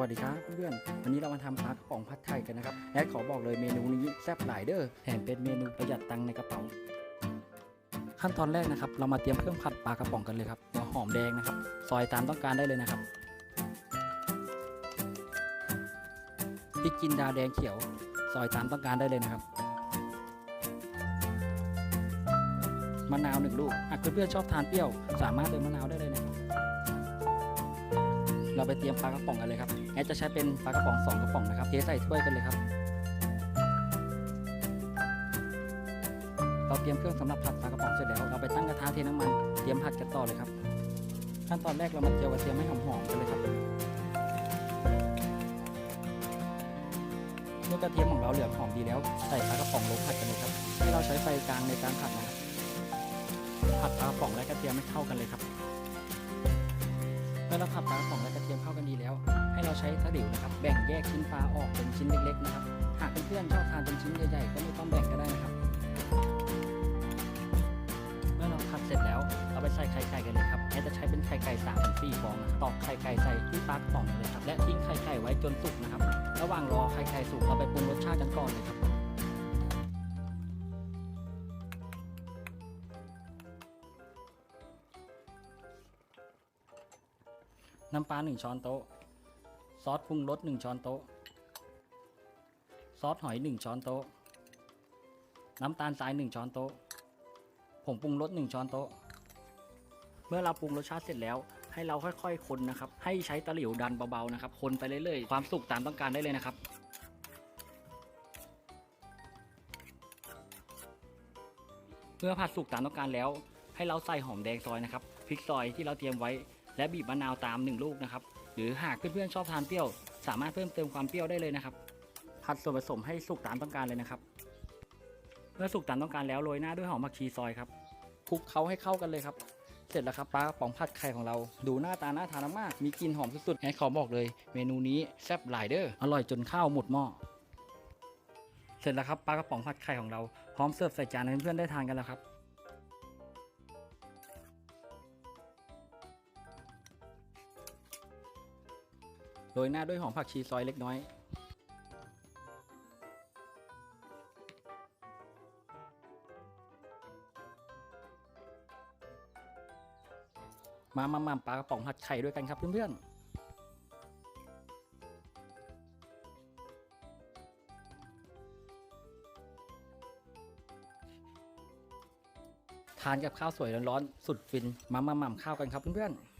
วัสดีครับเพื่อนวันนี้เรามาทำปลากระป๋องผัดไทยกันนะครับแอดขอบอกเลยเมนูนี้แซ่บหลายเด้อแถมเป็นเมนูประหยัดตังค์ในกระเป๋าขั้นตอนแรกนะครับ เรามาเตรียมเครื่องผัดปลากระป๋องกันเลยครับหัวหอมแดงนะครับ ซอยตามต้องการได้เลยนะครับพริกจินดาแดงเขียว ซอยตามต้องการได้เลยนะครับมะนาวหนึ่งลูกหากเพื่อนๆชอบทานเปรี้ยว สามารถเติมมะนาวได้เลยนะครับ เราไปเตรียมปลากระป๋องกันเลยครับแอดจะใช้เป็นปลากระป๋องสองกระป๋องนะครับเทใส่ถ้วยกันเลยครับ เราเตรียมเครื่องสำหรับผัดปลากระป๋องเสร็จแล้ว เราไปตั้งกระทะเทน้ำมัน เตรียมผัดกันต่อเลยครับ ขั้นตอนแรกเรามาเจียวกระเทียมให้หอมๆกันเลยครับเมื่อกระเทียมของเราเหลืองหอมดีแล้วใส่ปลากระป๋องลงผัดกันเลยครับให้เราใช้ไฟกลางในการผัดนะครับผัดปลากระป๋องและกระเทียมให้เข้ากันเลยครับ เหลิวนะครับ แบ่งแยกชิ้นปลาออกเป็นชิ้นเล็กๆนะครับ หากเพื่อนๆชอบทานเป็นชิ้นใหญ่ๆ ก็ไม่ต้องแบ่งก็ได้นะครับ เมื่อเราผัดเสร็จแล้ว เราไปใส่ไข่ไก่กันเลยครับแอดจะใช้เป็นไข่ไก่สามถึงสี่ฟองนะครับตอกไข่ไก่ใส่ที่ปลากระป๋องเลยครับ และทิ้งไข่ไก่ไว้จนสุกนะครับ ระหว่างรอไข่ไก่สุกเราไปปรุงรสชาติกันก่อนเลยครับน้ำปลา1ช้อนโต๊ะ ซอสปรุงรส1ช้อนโต๊ะ ซอสหอย 1 ช้อนโต๊ะ น้ำตาลทราย 1 ช้อนโต๊ะ ผงปรุงรส1ช้อนโต๊ะ เมื่อเราปรุงรสชาติเสร็จแล้ว ให้เราค่อยๆ คนนะครับ ให้ใช้ตะหลิวดันเบาๆนะครับ คนไปเรื่อยๆ ความสุกตามต้องการได้เลยนะครับเมื่อผัดสุกตามต้องการแล้ว ให้เราใส่หอมแดงซอยนะครับพริกซอยที่เราเตรียมไว้ และบีบมะนาวตาม 1 ลูกนะครับ หรือหากเพื่อนๆชอบทานเปรี้ยว สามารถเพิ่มเติมความเปรี้ยวได้เลยนะครับผัดส่วนผสมให้สุกตามต้องการเลยนะครับ เมื่อสุกตามต้องการแล้วโรยหน้าด้วยหอมผักชีซอยครับคลุกเคล้าให้เข้ากันเลยครับ เสร็จแล้วครับปลากระป๋องผัดไข่ของเรา ดูหน้าตาน่าทานมาก มีกลิ่นหอมสุดๆแอดขอบอกเลย เมนูนี้แซ่บหลายเด้อ อร่อยจนข้าวหมดหม้อ เสร็จแล้วครับปลากระป๋องผัดไข่ของเรา พร้อมเสิร์ฟใส่จานให้เพื่อนๆได้ทานกันแล้วครับ โรยหน้าด้วยหอมผักชีซอยเล็กน้อย มามามาปลากระป๋องผัดไข่ด้วยกันครับเพื่อนๆทานกับข้าวสวยร้อนๆสุดฟินมามาหม่ำข้าวกันครับเพื่อนๆ